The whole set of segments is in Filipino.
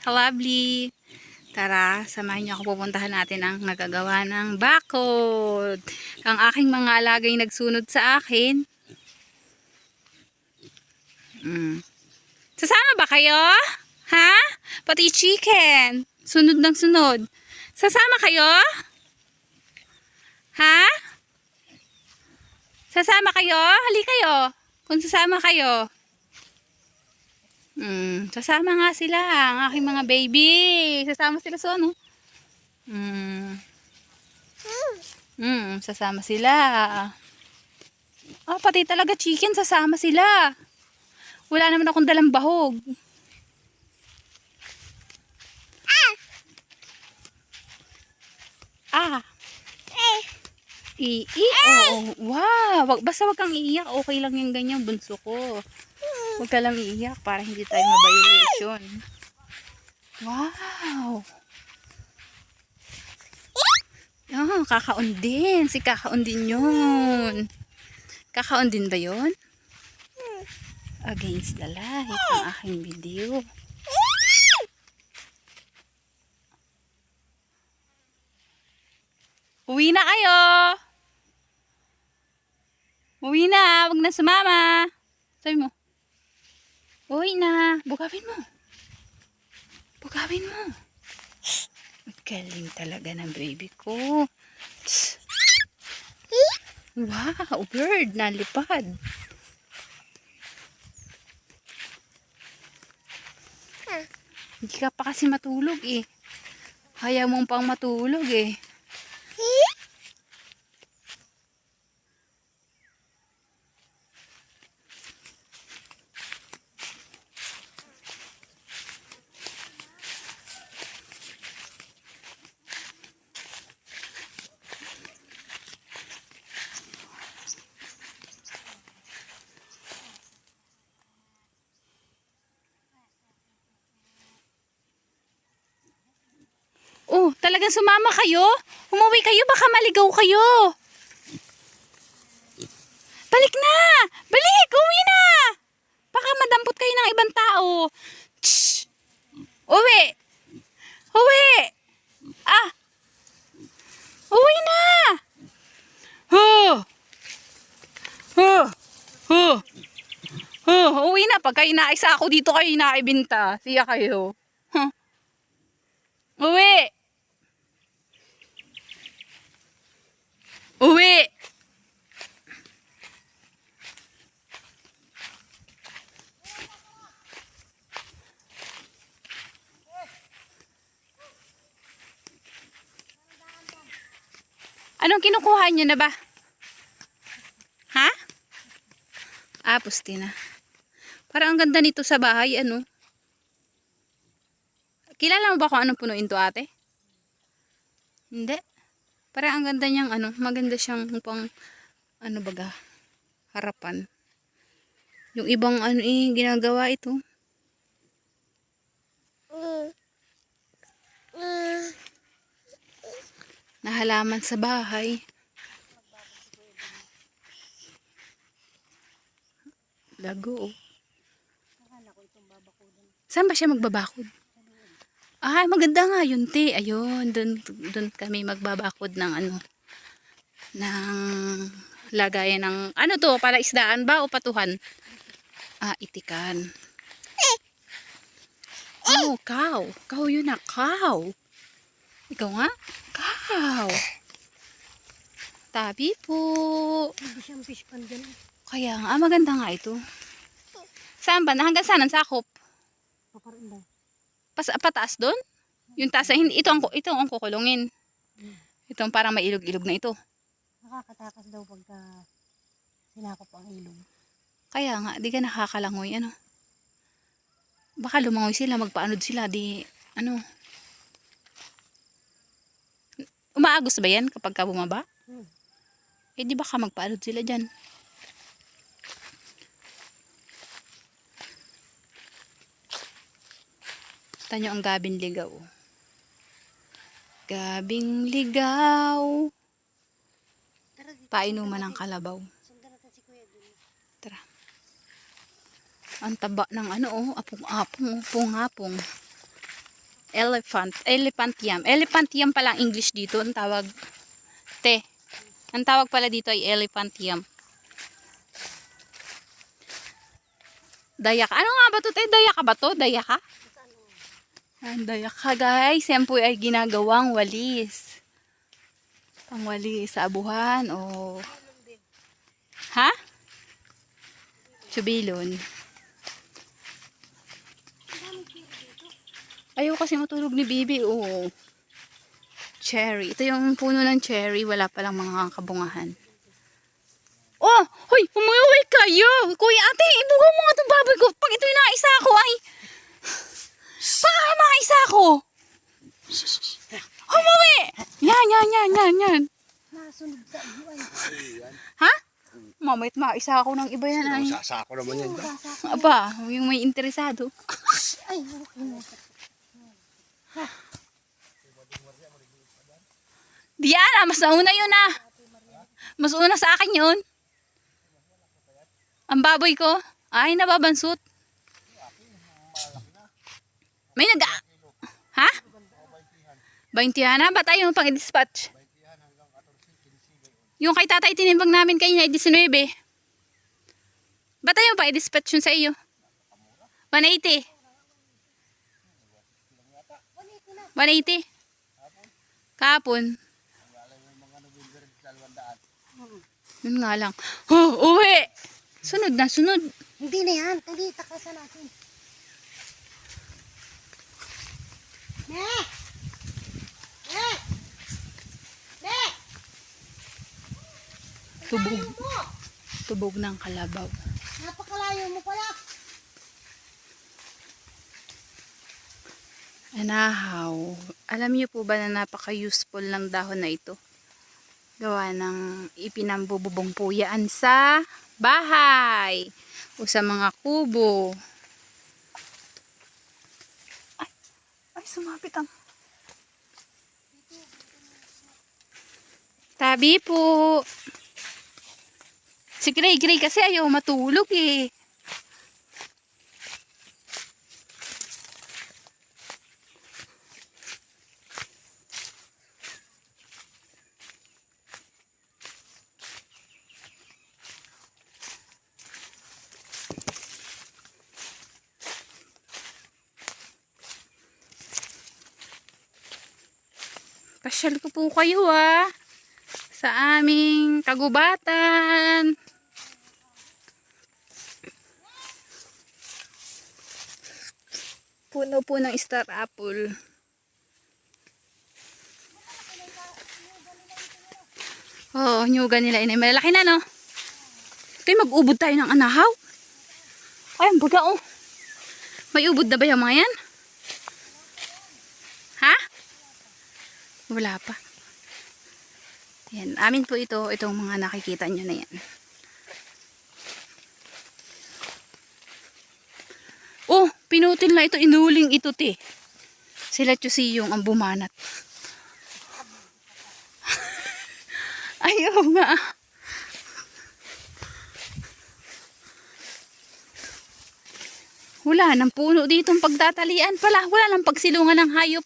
kalabli. Tara, samahan niyo ako pupuntahan natin ang nagagawa ng bakod. Ang aking mga alagay nagsunod sa akin. Mm. Sasama ba kayo? Ha? Pati chicken. Sunod ng sunod. Sasama kayo? Ha? Sasama kayo? Hali kayo. Kung sasama kayo. Mm, sasama nga sila, ang aking mga baby. Sasama sila sa ano? Mm. Mm, sasama sila. Ah, pati talaga chicken, sasama sila. Wala naman akong dalang bahog. Ah. I, i, oo. Wow. Wag, basta wag kang iiyak. Okay lang yung ganyan, bunso ko. Huwag ka lang iiyak para hindi tayo ma-violation. Wow. Oh, kakaon din. Si kakaon din yun. Kakaon din ba yun? Against the light ang aking video. Uwi na kayo! Uwi na! Huwag na sumama! Sabi mo. Uwi na! Bugawin mo! Bugawin mo! Galing talaga ng baby ko. Tss. Wow! Bird! Nalipad! Hindi ka pa kasi matulog eh. Kaya mong pang matulog eh. Oh, talagang sumama kayo? Umuwi kayo, baka maligaw kayo. Balik na! Balik! Uwi na! Baka madampot kayo ng ibang tao. Shh! Uwi! Uwi! Ah! Uwi na! Huh! Huh! Huh! Huh! Uwi na. Pagka inaisa ako dito kayo inaibinta. Siya kayo. Huh? Uwi! Anong kinukuha niyo na ba? Ha? Ah, pusti na. Parang ang ganda nito sa bahay, ano? Kilala mo ba kung anong punuin to ate? Hindi. Parang ang ganda niyang ano, maganda siyang pang ano baga, harapan. Yung ibang ano eh, ginagawa ito. Nahalaman sa bahay. Lago oh. Saan ba siya magbabakod? Ah, maganda nga yun, te. Ayun, dun, dun kami magbabakod ng ano, ng lagayan ng, ano to, para isdaan ba o patuhan? Ah, itikan. Oh, cow. Cow yun na, cow. Ikaw nga? Cow. Tabi po. Hindi siyang fish pan dyan. Kaya nga, ah, maganda nga ito. Saan ba? Hanggang saan ang sakop? Paparoon daw. Pas, pataas doon? Yung taas, hindi, ito ang, ito ang kukulungin. Itong parang may ilog-ilog na ito. Nakakatakas daw pagka sinakop ang ilog. Kaya nga, di ka nakakalangoy, ano? Baka lumangoy sila, magpaanod sila, di, ano? Umaagos ba yan kapag ka bumaba? Hmm. Eh, di baka magpaanod sila dyan. Tanyo ang gabing ligaw. Gabing ligaw. Painuman ng kalabaw. Tara. Ang taba ng ano oh, apong-apong, oh, pong-apong. Elephant. Elephant yam. Elephant yam English dito. Ang tawag. Te. Ang tawag pala dito ay elephant yam. Dayak. Ano nga ba to, te? Dayak ka ba to? Dayak ka? Ang dayak ka, guys. Yan po ay ginagawang walis. Pangwalis sa abuhan o... Ha? Chubilon. Ayaw kasi matulog ni Bibi. Oo. Cherry. Ito yung puno ng cherry. Wala palang mga kabungahan. Oh! Hoy! Umuwi kayo! Kuya ate, ibugaw mo nga itong baboy ko. Pag ito'y naisa ko ay... Baka maisa ko! Umuwi! Yan, yan, yan, yan, yan. Nasunod sa iyo ay. Ha? Mamait maisa ako ng iba yan ay. Sasako naman yan. Aba, yung may interesado. Ay, okay na. Diana, mas nauna yun ah. Mas una sa akin yun. Ang baboy ko. Ay, nababansot. May nag... Ha? 20 na? Ba't ayaw mo pang i-dispatch? Yung kay tatay tinimbang namin kanina ay 19. Ba't ayaw pa i-dispatch yun sa iyo? 180. 180. Kapon. Yun nga lang. Oh, uwi! Sunod na, sunod. Hindi na yan. Hindi, takasan natin. Ne! Ne! Ne! Tubog. Tubog ng kalabaw. Napakalayo mo pala. Anahaw. Alam niyo po ba na napaka-useful ng dahon na ito? Gawa ng ipinambububong po yan sa bahay o sa mga kubo. Ay, ay sumapit ang... Tabi po. Si Gray Gray kasi ayaw matulog eh. Pasyal ko po kayo ah. Sa aming kagubatan. Puno po ng star apple. Oh, nyuga nila inay. Malalaki na no. Ito mag-ubod tayo ng anahaw. Ay, ang baga oh. May ubod na ba yung mga yan? Ha? Wala pa. Yan, amin po ito, itong mga nakikita nyo na yan. Oh, pinutil na ito, inuling ito te. Sila yung ang bumanat. Ayaw nga. Wala nang puno dito pagtatalian pala. Wala nang pagsilungan ng hayop.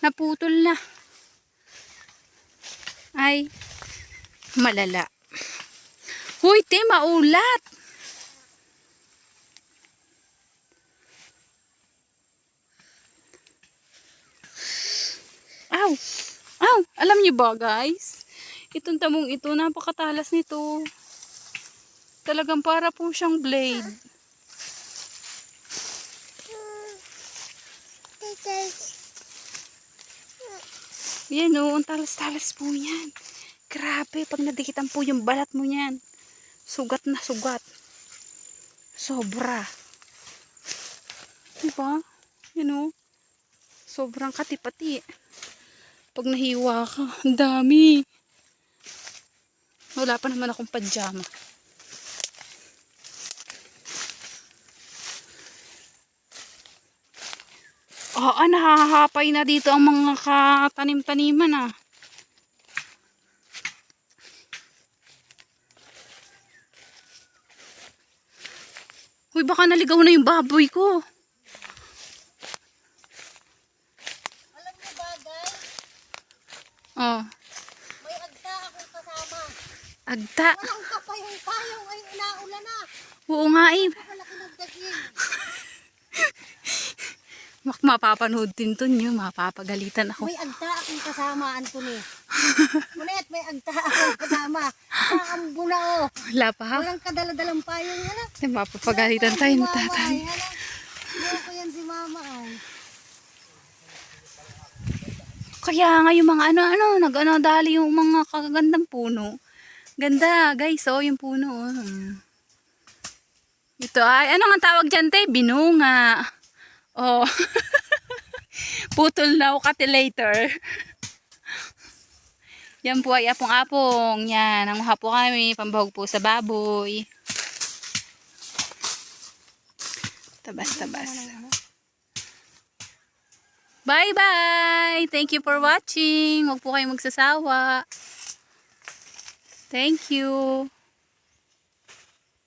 Naputol na. Ay, malala. Huy, te, maulat. Aw! Aw! Alam niyo ba, guys? Itong tamong ito, napakatalas nito. Talagang para po siyang blade. Yan o, ang talas-talas po yan. Grabe, pag nadikitan po yung balat mo yan. Sugat na sugat. Sobra. Diba? Yan o. Sobrang katipati. Pag nahiwa ka, ang dami. Wala pa naman akong pajama. Oo, oh, nahahapay na dito ang mga katanim-taniman ah. Uy, baka naligaw na yung baboy ko. Alam mo ba, guys? Oh. May agta akong kasama. Agta? Walang kapayong payong ay inaulan na. Oo nga eh. Malaki ng daging. Mak mapapanood din to nyo. Mapapagalitan ako. May agta akong kasama, Anthony. Ulit, may agta akong kasama. Kaambo na oh. Wala pa ha? Walang kadaladalang payong yan ah. Mapapagalitan tayo Mama tatay. ay, ano? Loko yan si mama ay. Kaya nga yung mga ano-ano, nag-ano dali yung mga kagandang puno. Ganda, guys, oh, yung puno. Oh. Hmm. Ito ay, ano nga tawag dyan, te? Binunga. Oh. Putol na later. Yan po ay apong-apong. Yan, nanguha po kami. Pambahog po sa baboy. Tabas-tabas. Bye-bye! Thank you for watching. Huwag po kayong magsasawa. Thank you.